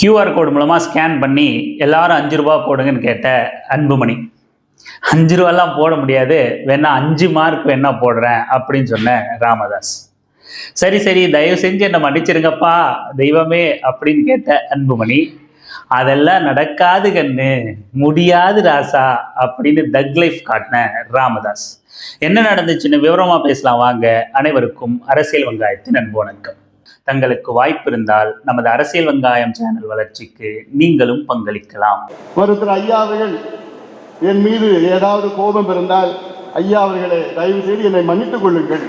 QR code மூலமாக scan பண்ணி எல்லாரும் அஞ்சு ரூபா போடுங்கன்னு கேட்ட அன்புமணி. அஞ்சு ரூபாலாம் போட முடியாது. வேணா அஞ்சு மார்க் வேணா போடுறேன் அப்படின்னு சொன்ன ராமதாஸ். சரி சரி தயவு செஞ்சு என்னை மன்னிச்சிருங்கப்பா தெய்வமே அப்படின்னு கேட்ட அன்புமணி. அதெல்லாம் நடக்காது கண்ணு முடியாது ராசா அப்படின்னு தக் லைஃப் காட்டின ராமதாஸ். என்ன நடந்துச்சுன்னு விவரமா பேசலாம். வாங்க அனைவருக்கும் அரசியல் வெங்காயத்தின் அன்பு வணக்கம். தங்களுக்கு வாய்ப்பு இருந்தால் நமது அரசியல் வெங்காயம் சேனல் வளர்ச்சிக்கு நீங்களும் பங்களிக்கலாம். மருத்துவர் ஐயா அவர்கள் என் மீது ஏதாவது கோபம் இருந்தால் ஐயா அவர்களே தயவு செய்து என்னை மன்னித்துக் கொள்ளுங்கள்.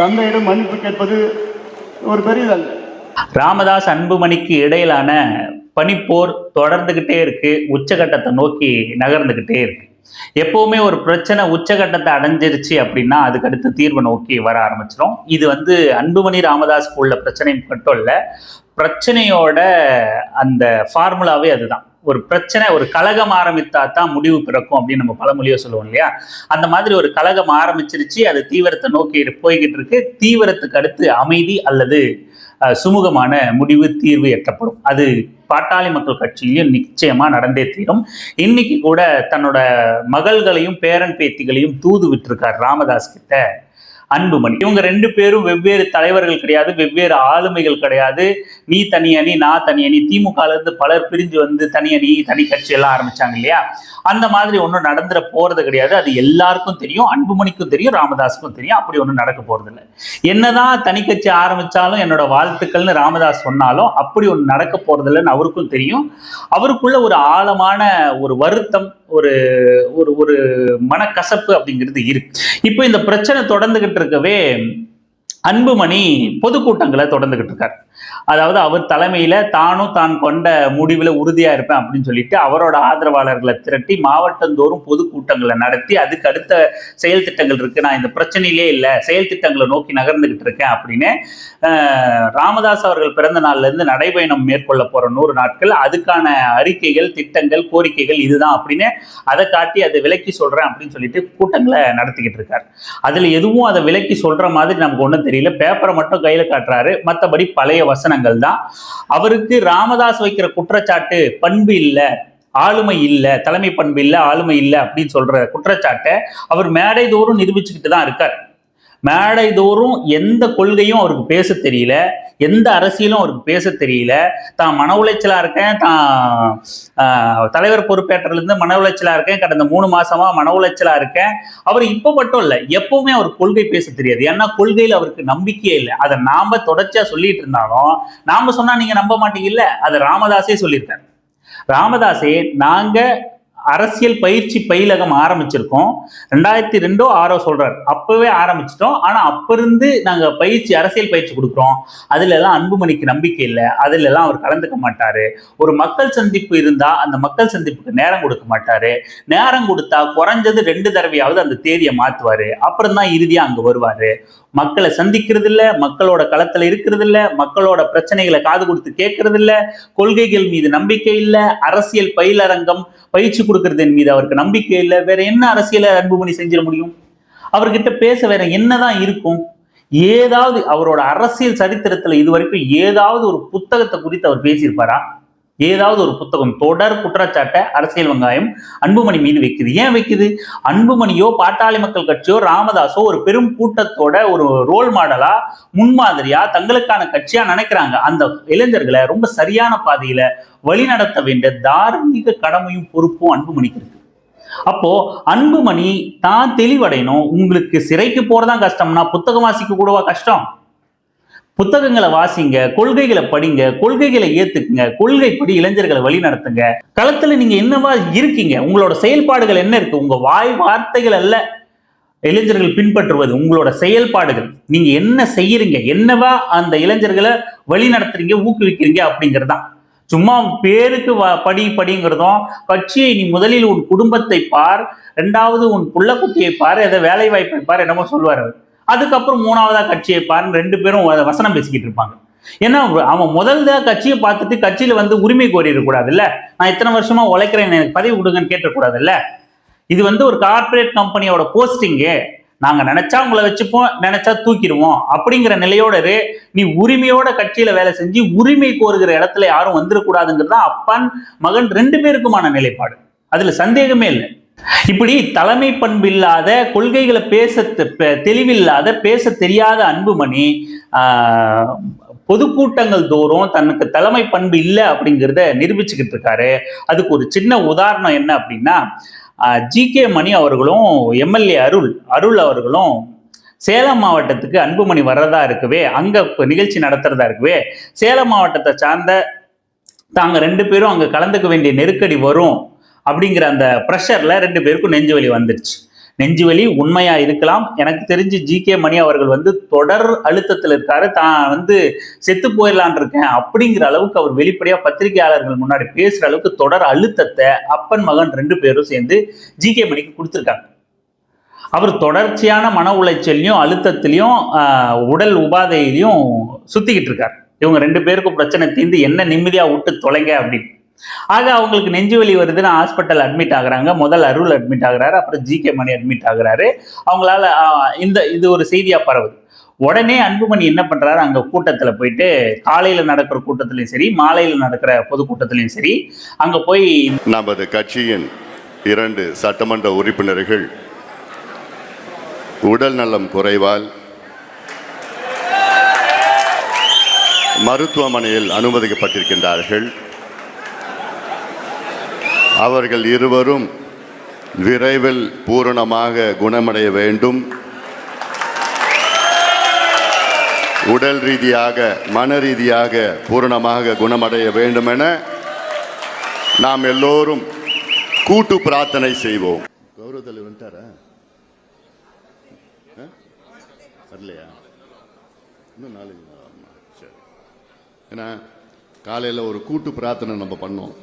தந்தையிடம் மன்னிப்பு கேட்பது ஒரு பெரியதல்ல ராமதாஸ் அன்புமணிக்கு இடையிலான பனிப்போர் தொடர்ந்துகிட்டே இருக்கு. உச்சகட்டத்தை நோக்கி நகர்ந்துகிட்டே இருக்கு. எப்பவுமே ஒரு பிரச்சனை உச்சகட்டத்தை அடைஞ்சிருச்சு அப்படின்னா அதுக்கு அடுத்து தீர்வு நோக்கி வர ஆரம்பிச்சிடும் இது வந்து அன்புமணி ராமதாஸ் உள்ள பிரச்சனை மட்டும் இல்லை பிரச்சனையோட அந்த ஃபார்முலாவே அதுதான். ஒரு பிரச்சனை ஒரு கழகம் ஆரம்பித்தா தான் முடிவு பிறக்கும் அப்படின்னு நம்ம பழமொழியோ சொல்லுவோம் இல்லையா? அந்த மாதிரி ஒரு கழகம் ஆரம்பிச்சிருச்சு அது தீவிரத்தை நோக்கி போய்கிட்டு இருக்கு. தீவிரத்துக்கு அடுத்து அமைதி அல்லது சுமூகமான முடிவு தீர்வு எட்டப்படும். அது பாட்டாளி மக்கள் கட்சியிலும் நிச்சயமா நடந்தே தீரும். இன்னைக்கு கூட தன்னோட மகள்களையும் பேரன் பேத்திகளையும் தூது விட்டுருக்கார் ராமதாஸ் கிட்ட அன்புமணி இவங்க ரெண்டு பேரும் வெவ்வேறு தலைவர்கள் கிடையாது வெவ்வேறு ஆளுமைகள் கிடையாது. நீ தனி அணி நான் தனி அணி. திமுகல இருந்து பலர் பிரிஞ்சு வந்து தனி அணி தனி கட்சி எல்லாம் ஆரம்பிச்சாங்க இல்லையா? அந்த மாதிரி ஒன்றும் நடந்துட போறது கிடையாது. அது எல்லாருக்கும் தெரியும் அன்புமணிக்கும் தெரியும் ராமதாஸுக்கும் தெரியும். அப்படி ஒன்றும் நடக்க போறது இல்லை. என்னதான் தனி கட்சி ஆரம்பிச்சாலும் என்னோட வாழ்த்துக்கள்னு ராமதாஸ் சொன்னாலும் அப்படி ஒன்று நடக்க போறது இல்லைன்னு அவருக்கும் தெரியும். அவருக்குள்ள ஒரு ஆழமான ஒரு வருத்தம் ஒரு ஒரு ஒரு மனக்கசப்பு அப்படிங்கிறது இருக்கு. இப்போ இந்த பிரச்சனை தொடர்ந்துகிட்டு இருக்கவே அன்புமணி பொதுக்கூட்டங்களை தொடர்ந்துகிட்டு இருக்கார். அதாவது அவர் தலைமையில தானும் தான் கொண்ட முடிவுல உறுதியா இருப்பேன் அப்படின்னு சொல்லிட்டு அவரோட ஆதரவாளர்களை திரட்டி மாவட்டந்தோறும் பொதுக்கூட்டங்களை நடத்தி அதுக்கு அடுத்த செயல் திட்டங்கள் இருக்கு. நான் இந்த பிரச்சனையிலே இல்லை. செயல் திட்டங்களை நோக்கி நகர்ந்துகிட்டு இருக்கேன் அப்படின்னு ராமதாஸ் அவர்கள் பிறந்த நாள்ல இருந்து நடைபயணம் மேற்கொள்ள போற நூறு நாட்கள் அதுக்கான அறிக்கைகள் திட்டங்கள் கோரிக்கைகள் இதுதான் அப்படின்னு அதை காட்டி அதை விலக்கி சொல்றேன் அப்படின்னு சொல்லிட்டு கூட்டங்களை நடத்திக்கிட்டு இருக்காரு. அதுல எதுவும் அதை விலக்கி சொல்ற மாதிரி நமக்கு ஒன்றும் தெரியல. பேப்பரை மட்டும் கையில காட்டுறாரு. மற்றபடி பழைய வசனங்கள் தான் அவருக்கு ராமதாஸ் வைக்கிற குற்றச்சாட்டு பண்பு இல்லை ஆளுமை இல்லை தலைமை பண்பு இல்லை ஆளுமை இல்லை அப்படின்னு சொல்ற குற்றச்சாட்டை அவர் மேடை தோறும் நிரூபிச்சுக்கிட்டு தான் இருக்கார். மேடை தோறும் எந்த கொள்கையும் அவருக்கு பேச தெரியல எந்த அரசியலும் அவருக்கு பேச தெரியல. தான் மன உளைச்சலா இருக்கேன் தான் தலைவர் பொறுப்பேற்றதுலேருந்து மன உளைச்சலா இருக்கேன் கடந்த மூணு மாசமாக மன உளைச்சலா இருக்கேன். அவர் இப்போ மட்டும் இல்லை எப்பவுமே அவர் கொள்கை பேச தெரியாது. ஏன்னா கொள்கையில் அவருக்கு நம்பிக்கையே இல்லை. அதை நாம் தொடர்ச்சியாக சொல்லிட்டு இருந்தாலும் நாம் சொன்னால் நீங்கள் நம்ப மாட்டீங்கல்ல அதை ராமதாஸே சொல்லியிருக்காரு. ராமதாஸே நாங்கள் அரசியல் பயிற்சி பயிலகம் ஆரம்பிச்சிருக்கோம். ரெண்டாயிரத்தி ரெண்டோ ஆறோ சொல்றாரு. அப்பவே ஆரம்பிச்சிட்டோம். ஆனா அப்ப இருந்து நாங்க பயிற்சி அரசியல் பயிற்சி கொடுக்குறோம். அதுல எல்லாம் அன்புமணிக்கு நம்பிக்கை இல்லை. அதுல எல்லாம் அவர் கலந்துக்க மாட்டாரு. ஒரு மக்கள் சந்திப்பு இருந்தா அந்த மக்கள் சந்திப்புக்கு நேரம் கொடுக்க மாட்டாரு. நேரம் கொடுத்தா குறைஞ்சது ரெண்டு தடவையாவது அந்த தேதியை மாத்துவாரு. அப்புறம் தான் இறுதியா அங்க வருவாரு. மக்களை சந்திக்கிறது இல்ல மக்களோட களத்துல இருக்கிறது இல்ல மக்களோட பிரச்சனைகளை காது கொடுத்து கேட்கறது இல்ல கொள்கைகள் மீது நம்பிக்கை இல்ல அரசியல் பயிலரங்கம் பயிற்சி கொடுக்கறதன் மீது அவருக்கு நம்பிக்கை இல்லை. வேற என்ன அரசியலை அன்புமணி செஞ்சிட முடியும்? அவர்கிட்ட பேச வேற என்னதான் இருக்கும்? ஏதாவது அவரோட அரசியல் சரித்திரத்துல இது வரைக்கும் ஏதாவது ஒரு புத்தகத்தை குறித்து அவர் பேசியிருப்பாரா? ஏதாவது ஒரு புத்தகம் தொடர் குற்றச்சாட்டை அரசியல் வெங்காயம் அன்புமணி மீது வைக்குது. ஏன் வைக்குது? அன்புமணியோ பாட்டாளி மக்கள் கட்சியோ ராமதாஸோ ஒரு பெரும் கூட்டத்தோட ஒரு ரோல் மாடலா முன்மாதிரியா தங்களுக்கான கட்சியா நினைக்கிறாங்க. அந்த இளைஞர்களை ரொம்ப சரியான பாதையில வழிநடத்த வேண்டிய தார்மீக கடமையும் பொறுப்பும் அன்புமணிக்கு இருக்கு. அப்போ அன்புமணி தான் தெளிவடையணும். உங்களுக்கு சிறைக்கு போறதான் கஷ்டம்னா புத்தகம் வாசிக்க கூடவா கஷ்டம்? புத்தகங்களை வாசிங்க கொள்கைகளை படிங்க கொள்கைகளை ஏத்துக்குங்க கொள்கைப்படி இளைஞர்களை வழி நடத்துங்க. களத்துல நீங்க என்னவா இருக்கீங்க? உங்களோட செயல்பாடுகள் என்ன இருக்கு? உங்க வாய் வார்த்தைகள் அல்ல. இளைஞர்கள் பின்பற்றுவது உங்களோட செயல்பாடுகள். நீங்க என்ன செய்யறீங்க? என்னவா அந்த இளைஞர்களை வழி நடத்துறீங்க ஊக்குவிக்கிறீங்க அப்படிங்கிறது தான். சும்மா பேருக்கு வ- படி படிங்கிறதும் கட்சியை நீ முதலில் உன் குடும்பத்தை பார் ரெண்டாவது உன் புள்ளக்குட்டியை பார் எதை வேலை வாய்ப்பை பார் என்னமோ சொல்லுவார் அவர். அதுக்கப்புறம் மூணாவதா கட்சியை பாருன்னு ரெண்டு பேரும் வ- வசனம் பேசிக்கிட்டு இருப்பாங்க. ஏன்னா அவன் முதல்ல கட்சியை பார்த்துட்டு கட்சியில வந்து உரிமை கோரிடக்கூடாதுல்ல நான் இத்தனை வருஷமா உழைக்கிறேன் எனக்கு பதவி கொடுங்கன்னு கேட்டக்கூடாதுல்ல? இது வந்து ஒரு கார்ப்பரேட் கம்பெனியோட போஸ்டிங்கு நாங்க நினைச்சா உங்களை வச்சுப்போம் நினைச்சா தூக்கிடுவோம் அப்படிங்கிற நிலையோட நீ உரிமையோட கட்சியில வேலை செஞ்சு உரிமை கோருகிற இடத்துல யாரும் வந்துடக்கூடாதுங்கிறது தான் அப்பன் மகன் ரெண்டு பேருக்குமான நிலைப்பாடு. அதுல சந்தேகமே இல்லை. இப்படி தலைமை பண்பு இல்லாத கொள்கைகளை பேச தெ- தெளிவில்லாத பேச தெரியாத அன்புமணி பொதுக்கூட்டங்கள் தோறும் தனக்கு தலைமை பண்பு இல்லை அப்படிங்கிறத நிரூபிச்சுக்கிட்டு இருக்காரு. அதுக்கு ஒரு சின்ன உதாரணம் என்ன அப்படின்னா ஜி கே மணி அவர்களும் எம்எல்ஏ அருள் அருள் அவர்களும் சேலம் மாவட்டத்துக்கு அன்புமணி வர்றதா இருக்கவே அங்கே நிகழ்ச்சி நடத்துறதா இருக்கவே சேலம் மாவட்டத்தை சார்ந்த தாங்க ரெண்டு பேரும் அங்கே கலந்துக்க வேண்டிய நெருக்கடி வரும். அப்படிங்கிற அந்த ப்ரெஷரில் ரெண்டு பேருக்கும் நெஞ்சு வலி வந்துடுச்சு நெஞ்சு வலி உண்மையா இருக்கலாம். எனக்கு தெரிஞ்சு ஜி கே மணி அவர்கள் வந்து தொடர் அழுத்தத்தில் இருக்காரு. தான் வந்து செத்து போயிடலான் இருக்கேன் அப்படிங்கிற அளவுக்கு அவர் வெளிப்படையா பத்திரிகையாளர்கள் முன்னாடி பேசுற அளவுக்கு தொடர் அழுத்தத்தை அப்பன் மகன் ரெண்டு பேரும் சேர்ந்து ஜி கே மணிக்கு கொடுத்துருக்காங்க. அவர் தொடர்ச்சியான மன உளைச்சல்லையும் அழுத்தத்திலையும் உடல் உபாதையிலையும் சுத்திக்கிட்டு இருக்கார். இவங்க ரெண்டு பேருக்கும் பிரச்சனை தீர்ந்து என்ன நிம்மதியா விட்டு தொலைங்க அப்படின்னு. ஆக அவங்களுக்கு நெஞ்சு வலி வருதுன்னு ஹாஸ்பிட்டல் அட்மிட் ஆகுறாங்க. முதல் அருள் அட்மிட் ஆகுறாரு அப்புறம் ஜி கே மணி அட்மிட் ஆகுறாரு. அவங்களால இந்த இது ஒரு செய்தியா பரவுது. உடனே அன்புமணி என்ன பண்றாரு? அங்க கூட்டத்துல போயிட்டு காலையில நடக்கிற கூட்டத்திலையும் சரி மாலையில நடக்கிற பொதுக்கூட்டத்திலையும் சரி அங்க போய் நமது கட்சியின் இரண்டு சட்டமன்ற உறுப்பினர்கள் உடல் நலம் குறைவால் மருத்துவமனையில் அனுமதிக்கப்பட்டிருக்கின்றார்கள். அவர்கள் இருவரும் விரைவில் பூரணமாக குணமடைய வேண்டும். உடல் ரீதியாக மன ரீதியாக பூரணமாக குணமடைய வேண்டும் என நாம் எல்லோரும் கூட்டு பிரார்த்தனை செய்வோம். கௌரவ தலைவர் வந்துட்டாரா? ஆ? வரலையா? இன்னும் நாளைக்கு ஆமா, சரி. ஏன்னா காலையில் ஒரு கூட்டு பிரார்த்தனை நம்ம பண்ணோம்.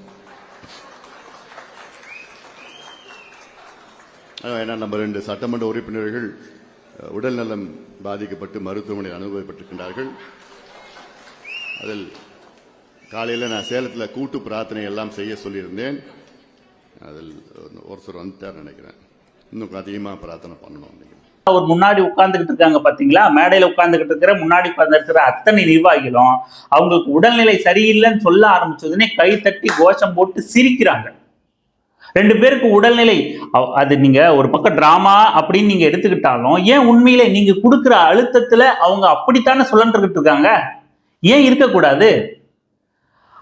ஏன்னா நம்ம ரெண்டு சட்டமன்ற உறுப்பினர்கள் உடல் உடல்நலம் பாதிக்கப்பட்டு மருத்துவமனையில் அனுபவப்பட்டிருக்கின்றார்கள். அதில் காலையில் நான் சேலத்தில் கூட்டு பிரார்த்தனை எல்லாம் செய்ய சொல்லியிருந்தேன். அதில் ஒருத்தர் வந்துட்டார் நினைக்கிறேன். இன்னும் அதிகமாக பிரார்த்தனை பண்ணணும் நினைக்கிறேன் அவர் முன்னாடி உட்கார்ந்துக்கிட்டு இருக்காங்க பார்த்தீங்களா மேடையில் உட்கார்ந்துக்கிட்டு இருக்கிற முன்னாடி உட்கார்ந்து அத்தனை நிர்வாகிகளும் அவங்களுக்கு உடல்நிலை சரியில்லைன்னு சொல்ல ஆரம்பிச்சதுன்னே கை தட்டி கோஷம் போட்டு சிரிக்கிறாங்க. ரெண்டு பேருக்கு உடல்நிலை அது நீங்க ஒரு பக்கம் டிராமா அப்படின்னு நீங்க எடுத்துக்கிட்டாலும் ஏன் உண்மையிலே நீங்க கொடுக்குற அழுத்தத்துல அவங்க அப்படித்தானே சொல்லிட்டு இருக்காங்க? ஏன் இருக்கக்கூடாது?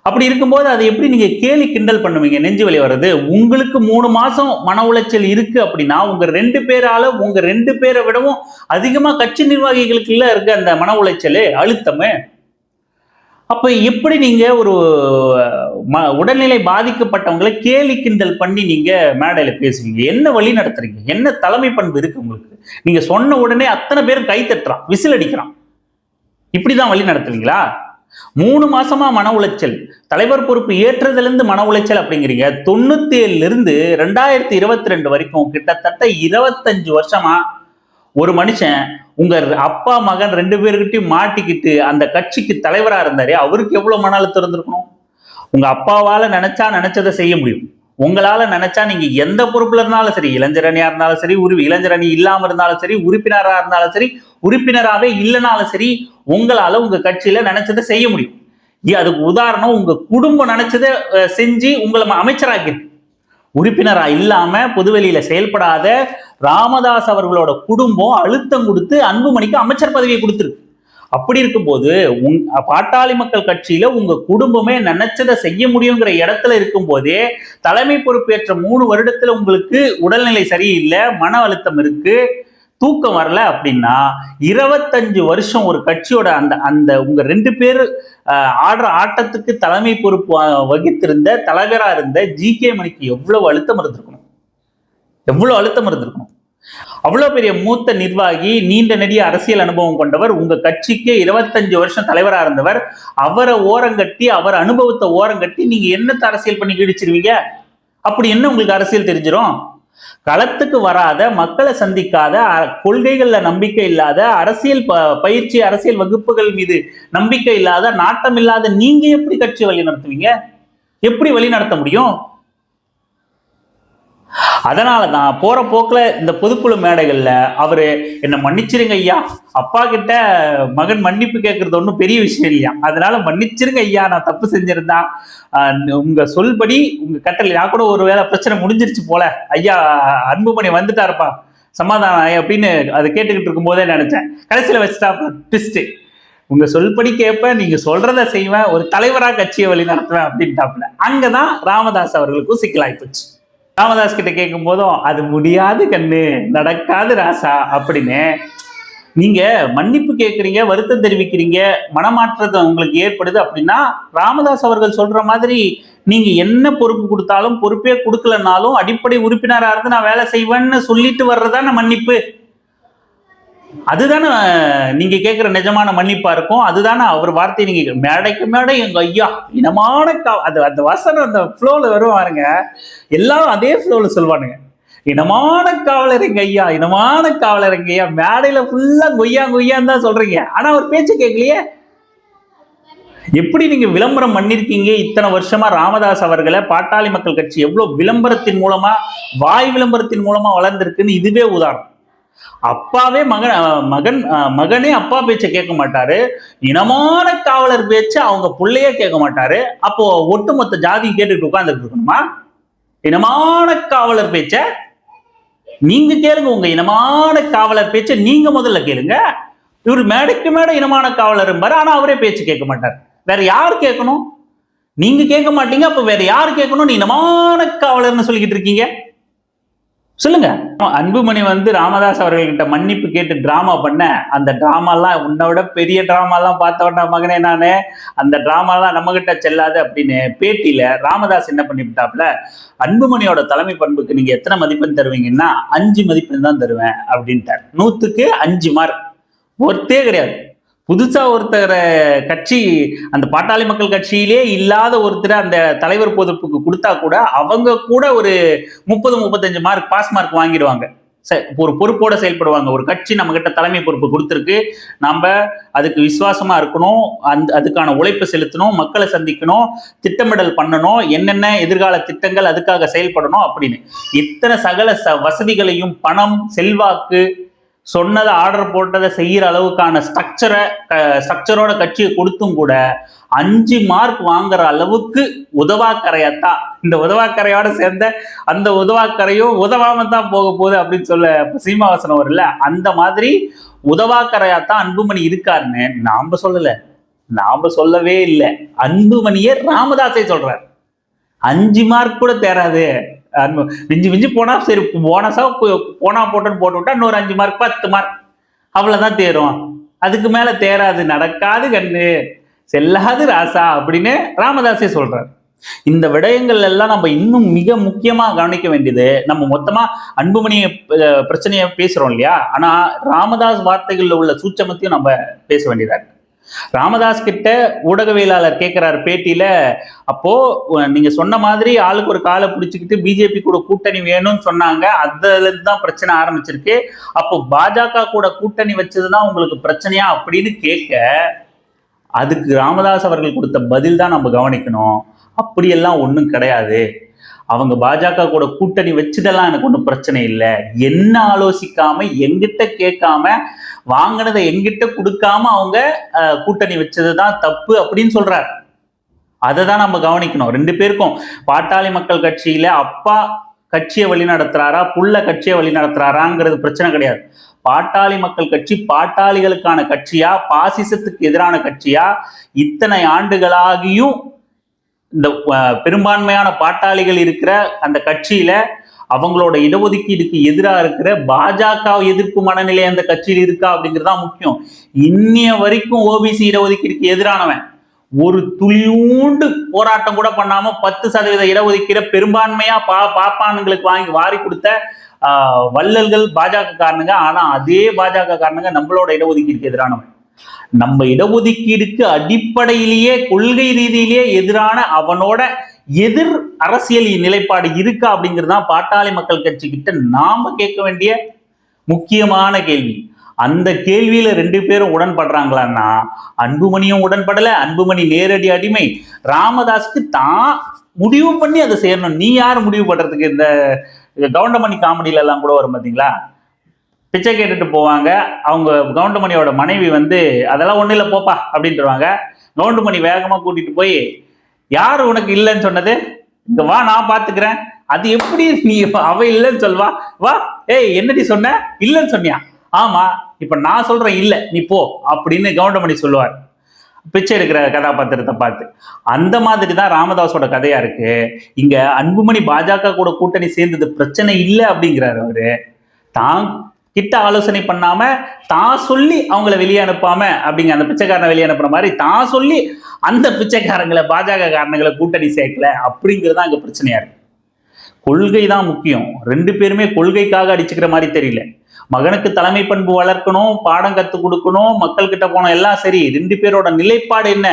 அப்படி இருக்கும்போது அதை எப்படி நீங்க கேலி கிண்டல் பண்ணுவீங்க? நெஞ்சு வலி வர்றது. உங்களுக்கு மூணு மாசம் மன உளைச்சல் இருக்கு அப்படின்னா உங்க ரெண்டு பேரால உங்க ரெண்டு பேரை விடவும் அதிகமா கட்சி நிர்வாகிகளுக்குள்ள இருக்க அந்த மன உளைச்சல் அழுத்தமே. அப்போ எப்படி நீங்க ஒரு ம- உடல்நிலை பாதிக்கப்பட்டவங்களை கேலி கிண்டல் பண்ணி நீங்க மேடையில பேசுவீங்க. என்ன வழி நடத்துறீங்க? என்ன தலைமை பண்பு இருக்கு உங்களுக்கு? நீங்க சொன்ன உடனே அத்தனை பேரும் கை தட்டுறான் விசில் அடிக்கிறான். இப்படிதான் வழி நடத்துவீங்களா? மூணு மாசமா மன உளைச்சல். தலைவர் பொறுப்பு ஏற்றதுல இருந்து மன உளைச்சல் அப்படிங்கிறீங்க. தொண்ணூத்தி ஏழுல இருந்து ரெண்டாயிரத்தி இருபத்தி ரெண்டு வரைக்கும் கிட்டத்தட்ட இருபத்தஞ்சு வருஷமா ஒரு மனுஷன் உங்க அப்பா மகன் ரெண்டு பேருக்கிட்டையும் மாட்டிக்கிட்டு அந்த கட்சிக்கு தலைவரா இருந்தாரு அவருக்கு எவ்வளவு மன அழுத்தம் இருந்திருக்கணும் உங்க அப்பாவால நினைச்சா நினைச்சதை செய்ய முடியும். உங்களால நினைச்சா நீங்க எந்த பொறுப்புல இருந்தாலும் சரி இளைஞரணியா இருந்தாலும் சரி உருவி இளைஞரணி இல்லாம இருந்தாலும் சரி உறுப்பினரா இருந்தாலும் சரி உறுப்பினராவே இல்லைனாலும் சரி உங்களால உங்க கட்சியில நினைச்சதை செய்ய முடியும். அதுக்கு உதாரணம் உங்க குடும்பம் நினைச்சதை செஞ்சு உங்களை ம- அமைச்சராக்கி உறுப்பினரா இல்லாம பொதுவெளியில செயல்படாத ராமதாஸ் அவர்களோட குடும்பம் அழுத்தம் கொடுத்து அன்புமணிக்கு அமைச்சர் பதவியை கொடுத்துருக்கு. அப்படி இருக்கும்போது உங் பாட்டாளி மக்கள் கட்சியில உங்க குடும்பமே நினைச்சதை செய்ய முடியுங்கிற இடத்துல இருக்கும்போதே தலைமை பொறுப்பேற்ற மூணு வருடத்துல உங்களுக்கு உடல்நிலை சரியில்லை மன அழுத்தம் இருக்கு தூக்கம் வரல அப்படின்னா இருபத்தஞ்சு வருஷம் ஒரு கட்சியோட அந்த அந்த உங்க ரெண்டு பேர் ஆடுற ஆட்டத்துக்கு தலைமை பொறுப்பு வகித்திருந்த தலைவரா இருந்த ஜி கே மணிக்கு எவ்வளவு அழுத்தம் இருந்திருக்கணும் எவ்வளவு அழுத்தம் இருந்திருக்கும் அவ்வளவு பெரிய மூத்த நிர்வாகி நீண்ட நெடிய அரசியல் அனுபவம் கொண்டவர் உங்க கட்சிக்கு இருபத்தஞ்சு வருஷம் தலைவரா இருந்தவர் அவரை ஓரங்கட்டி அவர் அனுபவத்தை ஓரங்கட்டி நீங்க என்னத்தை அரசியல் பண்ணி கிடிச்சிருவீங்க அப்படி என்ன உங்களுக்கு அரசியல் தெரிஞ்சிடும் களத்துக்கு வராத மக்களை சந்திக்காத கொள்கைகள்ல நம்பிக்கை இல்லாத அரசியல் ப- பயிற்சி அரசியல் வகுப்புகள் மீது நம்பிக்கை இல்லாத நாட்டம் இல்லாத நீங்க எப்படி கட்சி வழி நடத்துவீங்க? எப்படி வழி நடத்த முடியும்? அதனால தான் போகிற போக்கில் இந்த பொதுக்குழு மேடைகளில் அவர் என்னை மன்னிச்சிருங்க ஐயா. அப்பா கிட்ட மகன் மன்னிப்பு கேட்குறது ஒன்றும் பெரிய விஷயம் இல்லையா? அதனால மன்னிச்சிருங்க ஐயா. நான் தப்பு செஞ்சிருந்தா உங்கள் சொல்படி உங்கள் கட்டளை நான் கூட ஒரு வேளை பிரச்சனை முடிஞ்சிருச்சு போல. ஐயா அன்புமணி வந்துட்டாருப்பா. சமாதானம் அப்படின்னு அதை கேட்டுக்கிட்டு இருக்கும்போதே நினச்சேன். கடைசியில் வச்சுட்டா ட்விஸ்ட்டு உங்க சொல்படி கேட்பேன் நீங்க சொல்றத செய்வேன் ஒரு தலைவரா கட்சியை வழி நடத்துவேன் அப்படின்ட்டாப்புல. அங்கதான் ராமதாஸ் அவர்களுக்கும் சிக்கலாய் போச்சு ராமதாஸ் கிட்ட கேட்கும் போதும் அது முடியாது கண்ணு நடக்காது ராசா அப்படின்னு. நீங்க மன்னிப்பு கேட்குறீங்க வருத்தம் தெரிவிக்கிறீங்க மனமாற்றத்தை உங்களுக்கு ஏற்படுது அப்படின்னா ராமதாஸ் அவர்கள் சொல்ற மாதிரி நீங்க என்ன பொறுப்பு கொடுத்தாலும் பொறுப்பே கொடுக்கலனாலும் அடிப்படை உறுப்பினராக இருந்து நான் வேலை செய்வேன்னு சொல்லிட்டு வர்றதான மன்னிப்பு? அதுதானே நீங்க கேட்குற நிஜமான மன்னிப்பா இருக்கும். அதுதானே அவர் வார்த்தையை நீங்க மேடைக்கு மேடை எங்க ஐயா இனமான கா அது அந்த வசனம் அந்த ஃப்ளோல வரும் பாருங்க. எல்லாரும் அதே ஃப்ளோவில் சொல்லுவானுங்க இனமான காவலர் எங்க ஐயா இனமான காவலர் எங்க ஐயா மேடையில ஃபுல்லா கொய்யா கொய்யான்னு தான் சொல்றீங்க. ஆனா அவர் பேச்சு கேட்கலையே. எப்படி நீங்க விளம்பரம் பண்ணிருக்கீங்க? இத்தனை வருஷமா ராமதாஸ் அவர்களை பாட்டாளி மக்கள் கட்சி எவ்வளவு விளம்பரத்தின் மூலமா வாய் விளம்பரத்தின் மூலமா வளர்ந்திருக்குன்னு இதுவே உதாரணம். அப்பாவே மகன் மகன் மகனே அப்பா பேச்சை கேட்க மாட்டாரு. இனமான காவலர் பேச்சை அவங்க பிள்ளையே கேட்க மாட்டாரு. அப்போ ஒட்டுமொத்த ஜாதி கேட்டுட்டு உட்கார்ந்துட்டு இருக்கணுமா? இனமான காவலர் பேச்ச நீங்க கேளுங்க உங்க இனமான காவலர் பேச்சை நீங்க முதல்ல கேளுங்க. இவர் மேடைக்கு மேடை இனமான காவலர் பாரு ஆனா அவரே பேச்சு கேட்க மாட்டார். வேற யார் கேட்கணும்? நீங்க கேட்க மாட்டீங்க அப்ப வேற யார் கேட்கணும்? நீ இனமான காவலர்னு சொல்லிக்கிட்டு இருக்கீங்க. சொல்லுங்க. அன்புமணி வந்து ராமதாஸ் அவர்கள்கிட்ட மன்னிப்பு கேட்டு டிராமா பண்ண அந்த டிராமாலாம் உன்னை விட பெரிய டிராமாலாம் பார்த்தவன்டா மகனே நானு. அந்த டிராமாலாம் நம்ம கிட்ட செல்லாது அப்படின்னு பேட்டியில ராமதாஸ் என்ன பண்ணிவிட்டாப்ல அன்புமணியோட தலைமை பண்புக்கு நீங்க எத்தனை மதிப்பெண் தருவீங்கன்னா அஞ்சு மதிப்பெண் தான் தருவேன் அப்படின்ட்டார். நூத்துக்கு அஞ்சு மார்க் ஒருத்தே கிடையாது. புதுசா ஒருத்தரை கட்சி அந்த பாட்டாளி மக்கள் கட்சியிலே இல்லாத ஒருத்தர் அந்த தலைவர் பொறுப்புக்கு கொடுத்தா கூட அவங்க கூட ஒரு முப்பது முப்பத்தஞ்சு மார்க் பாஸ் மார்க் வாங்கிடுவாங்க. ச- ஒரு பொறுப்போட செயல்படுவாங்க. ஒரு கட்சி நம்ம கிட்ட தலைமை பொறுப்பு கொடுத்துருக்கு. நம்ம அதுக்கு விசுவாசமா இருக்கணும். அந்த அதுக்கான உழைப்பு செலுத்தணும். மக்களை சந்திக்கணும். திட்டமிடல் பண்ணணும். என்னென்ன எதிர்கால திட்டங்கள் அதுக்காக செயல்படணும் அப்படின்னு. இத்தனை சகல ச வசதிகளையும் பணம் செல்வாக்கு சொன்னதை ஆர்டர் போட்டதை செய்யற அளவுக்கான ஸ்ட்ரக்சரை ஸ்ட்ரக்சரோட கட்சியை கொடுத்தும் கூட அஞ்சு மார்க் வாங்குற அளவுக்கு உதவாக்கரையாத்தான் இந்த உதவாக்கரையோட சேர்ந்த அந்த உதவாக்கரையும் உதவாம தான் போக போகுது அப்படின்னு சொல்ல சீமாவசனம் வரும்ல அந்த மாதிரி உதவாக்கரையாத்தான் அன்புமணி இருக்காருன்னு நாம சொல்லல. நாம சொல்லவே இல்லை. அன்புமணியே ராமதாஸை சொல்றார். அஞ்சு மார்க் கூட தேராது மிஞ்சி மிஞ்சி போனால் சரி போனஸாக போனா போட்டுன்னு போட்டு விட்டா இன்னொரு அஞ்சு மார்க் பத்து மார்க் அவ்வளோதான் தேரும். அதுக்கு மேலே தேராது நடக்காது கண்ணு. செல்லாது ராசா அப்படின்னு ராமதாஸே சொல்கிறார் இந்த விடயங்கள் எல்லாம் நம்ம இன்னும் மிக முக்கியமாக கவனிக்க வேண்டியது நம்ம மொத்தமாக அன்புமணியை பிரச்சனையை பேசுகிறோம் இல்லையா? ஆனால் ராமதாஸ் வார்த்தைகளில் உள்ள சூட்சமத்தையும் நம்ம பேச வேண்டியதாக ராமதாஸ் கிட்ட ஊடகவியலாளர் கேட்கிறார் பேட்டியில அப்போ நீங்க சொன்ன மாதிரி ஆளுக்கு ஒரு காலை பிடிச்சிக்கிட்டு பிஜேபி கூட கூட்டணி வேணும்னு சொன்னாங்க. அதுல இருந்து தான் பிரச்சனை ஆரம்பிச்சிருக்கு. அப்போ பாஜக கூட கூட்டணி வச்சதுதான் உங்களுக்கு பிரச்சனையா அப்படின்னு கேட்க அதுக்கு ராமதாஸ் அவர்கள் கொடுத்த பதில் தான் நம்ம கவனிக்கணும். அப்படியெல்லாம் ஒன்றும் கிடையாது. அவங்க பாஜக கூட கூட்டணி வச்சதெல்லாம் எனக்கு ஒன்றும் பிரச்சனை இல்லை. என்ன ஆலோசிக்காம எங்கிட்ட கேட்காம வாங்கினதை எங்கிட்ட கொடுக்காம அவங்க கூட்டணி வச்சது தான் தப்பு அப்படின்னு சொல்றாரு. அதை தான் நம்ம கவனிக்கணும். ரெண்டு பேருக்கும் பாட்டாளி மக்கள் கட்சியில அப்பா கட்சியை வழி நடத்துறாரா புள்ள கட்சியை வழி நடத்துறாராங்கிறது பிரச்சனை கிடையாது. பாட்டாளி மக்கள் கட்சி பாட்டாளிகளுக்கான கட்சியா பாசிசத்துக்கு எதிரான கட்சியா இத்தனை ஆண்டுகளாகியும் இந்த பெரும்பான்மையான பாட்டாளிகள் இருக்கிற அந்த கட்சியில அவங்களோட இடஒதுக்கீடுக்கு எதிராக இருக்கிற பாஜக எதிர்ப்பு மனநிலை அந்த கட்சியில் இருக்கா அப்படிங்கிறது தான் முக்கியம். இன்னிய வரைக்கும் ஓபிசி இடஒதுக்கீடுக்கு எதிரானவன். ஒரு துளியூண்டு போராட்டம் கூட பண்ணாம பத்து சதவீத இடஒதுக்கீட பெரும்பான்மையா பா பாப்பானுங்களுக்கு வாங்கி வாரி கொடுத்த வள்ளல்கள் பாஜக காரணங்க ஆனா அதே பாஜக காரணங்க நம்மளோட இடஒதுக்கீடுக்கு எதிரானவன். நம்ம இடஒதுக்கீடுக்கு அடிப்படையிலேயே கொள்கை ரீதியிலேயே எதிரான அவனோட எதிர் அரசியல் நிலைப்பாடு இருக்கா அப்படிங்கிறது தான் பாட்டாளி மக்கள் கட்சி கிட்ட நாம கேட்க வேண்டிய முக்கியமான கேள்வி. அந்த கேள்வியில ரெண்டு பேரும் உடன்படுறாங்களான்னா அன்புமணியும் உடன்படல அன்புமணி நேரடி அடிமை. ராமதாஸ்க்கு தான் முடிவு பண்ணி அதை செய்யணும் நீ யார் முடிவு பண்றதுக்கு? இந்த கவுண்டமணி காமெடியில எல்லாம் கூட வரும் பாத்தீங்களா? பிச்சை கேட்டுட்டு போவாங்க. அவங்க கவுண்டமணியோட மனைவி வந்து அதெல்லாம் ஒன்றும் இல்லை போப்பா அப்படின்ட்டுருவாங்க கவுண்டமணி வேகமா கூட்டிட்டு போய் யார் உனக்கு இல்லைன்னு சொன்னது? இங்க வா நான் பாத்துக்கிறேன். அது எப்படி நீ அவ இல்லைன்னு சொல்வா? வா ஏய் என்னடி சொன்ன? இல்லைன்னு சொன்னியா? ஆமா இப்ப நான் சொல்றேன் இல்லை நீ போ அப்படின்னு கவுண்டமணி சொல்லுவார். பிச்சை எடுக்கிற கதாபாத்திரத்தை பார்த்து. அந்த மாதிரி தான் ராமதாஸோட கதையா இருக்கு. இங்க அன்புமணி பாஜக கூட கூட்டணி சேர்ந்தது பிரச்சனை இல்லை அப்படிங்கிறாரு அவரு. தான் கிட்ட ஆலோசனை பண்ணாம தான் சொல்லி அவங்கள வெளியே அனுப்பாம அப்படிங்க அந்த பிச்சைக்காரனை வெளியே அனுப்புற மாதிரி தான் சொல்லி அந்த பிச்சைக்காரங்களை பாஜக காரணங்களை கூட்டணி சேர்க்கல அப்படிங்கிறது தான் அங்க பிரச்சனையா இருக்கு. கொள்கை தான் முக்கியம். ரெண்டு பேருமே கொள்கைக்காக அடிச்சுக்கிற மாதிரி தெரியல. மகனுக்கு தலைமை பண்பு வளர்க்கணும் பாடம் கற்றுக் கொடுக்கணும் மக்கள் கிட்ட போனோம் எல்லாம் சரி ரெண்டு பேரோட நிலைப்பாடு என்ன?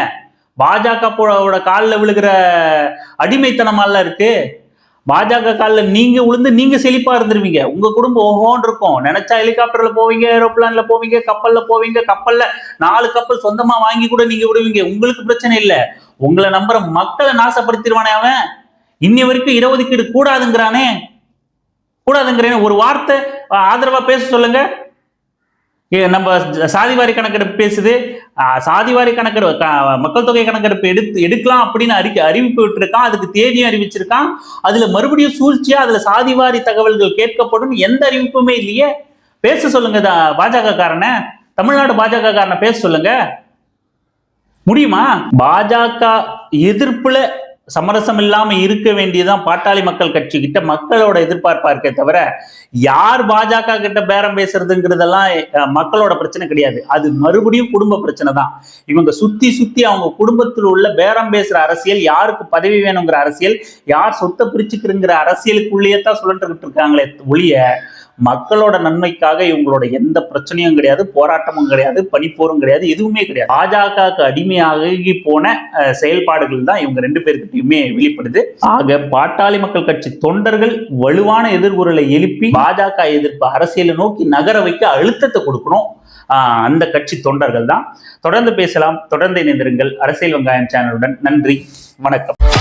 பாஜக போட காலில் விழுகிற அடிமைத்தனமால இருக்கு. பாஜக காலில் நீங்க விழுந்து நீங்க செழிப்பா இருந்துருவீங்க. உங்க குடும்பம் ஓஹோன்னு இருக்கும். நினைச்சா ஹெலிகாப்டர்ல போவீங்க ஏரோப்ளான்ல போவீங்க கப்பல்ல போவீங்க கப்பல்ல நாலு கப்பல் சொந்தமா வாங்கி கூட நீங்க விடுவீங்க. உங்களுக்கு பிரச்சனை இல்லை. உங்களை நம்புற மக்களை நாசப்படுத்திடுவானே அவன். இன்னி வரைக்கும் இடஒதுக்கீடு கூடாதுங்கிறானே. கூடாதுங்கிறேன்னு ஒரு வார்த்தை ஆதரவாக ஆதரவா பேச சொல்லுங்க. நம்ம சாதிவாரி கணக்கெடுப்பு பேசுது. சாதிவாரி கணக்கெடுப்பு மக்கள் தொகை கணக்கெடுப்பு எடுத்து எடுக்கலாம் அப்படின்னு அறிக்கை அறிவிப்பு விட்டுருக்கான் அதுக்கு தேதியும் அறிவிச்சிருக்கான். அதுல மறுபடியும் சூழ்ச்சியா அதுல சாதிவாரி தகவல்கள் கேட்கப்படும் எந்த அறிவிப்புமே இல்லையே. பேச சொல்லுங்க பாஜக காரனை. தமிழ்நாடு பாஜக காரனை பேச சொல்லுங்க. முடியுமா? பாஜக எதிர்ப்புல சமரசம் இல்லாம இருக்க வேண்டியதுதான் பாட்டாளி மக்கள் கட்சி கிட்ட மக்களோட எதிர்பார்ப்பா இருக்கே தவிர யார் பாஜக கிட்ட பேரம் பேசுறதுங்கிறதெல்லாம் மக்களோட பிரச்சனை கிடையாது. அது மறுபடியும் குடும்ப பிரச்சனை தான் இவங்க சுத்தி சுத்தி அவங்க குடும்பத்தில் உள்ள பேரம் பேசுற அரசியல் யாருக்கு பதவி வேணுங்கிற அரசியல் யார் சொத்தை பிரிச்சுக்கிறங்கிற அரசியலுக்குள்ளேயே தான் சுழன்றுகிட்டு இருக்காங்களே ஒழிய மக்களோட நன்மைக்காக இவங்களோட எந்த பிரச்சனையும் கிடையாது போராட்டமும் கிடையாது பனிப்போரும் கிடையாது எதுவுமே கிடையாது. பாஜகவுக்கு அடிமையாகி போன செயல்பாடுகள் தான் இவங்க ரெண்டு பேருக்கிட்டையுமே வெளிப்படுது. ஆக பாட்டாளி மக்கள் கட்சி தொண்டர்கள் வலுவான எதிர்குரலை எழுப்பி பாஜக எதிர்ப்பு அரசியலை நோக்கி நகர வைக்க அழுத்தத்தை கொடுக்கணும் ஆஹ், அந்த கட்சி தொண்டர்கள் தான். தொடர்ந்து பேசலாம். தொடர்ந்து இணைந்திருங்கள். அரசியல் வெங்காயம் சேனலுடன். நன்றி. வணக்கம்.